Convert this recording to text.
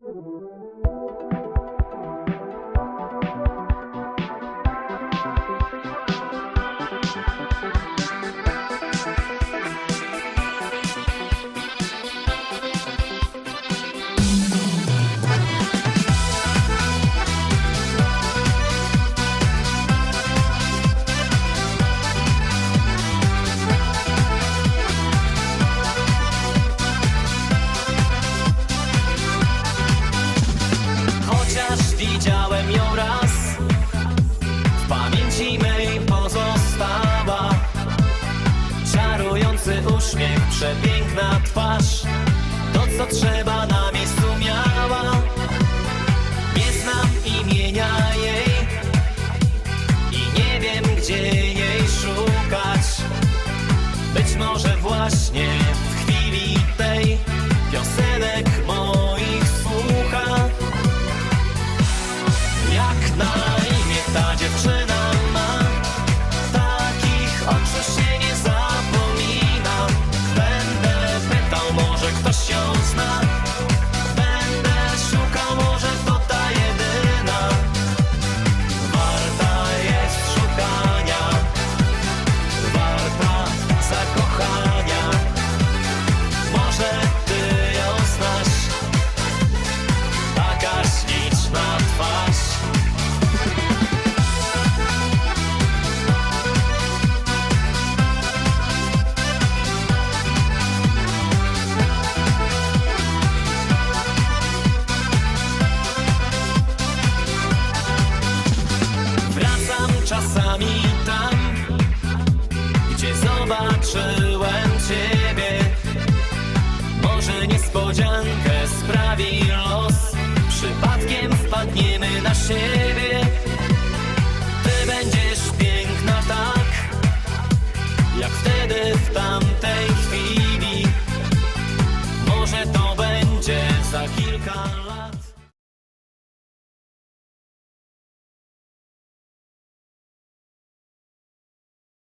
Música rodzimej pozostała. Czarujący uśmiech, przepiękna twarz. To co trzeba nam niespodziankę sprawi los. Przypadkiem wpadniemy na siebie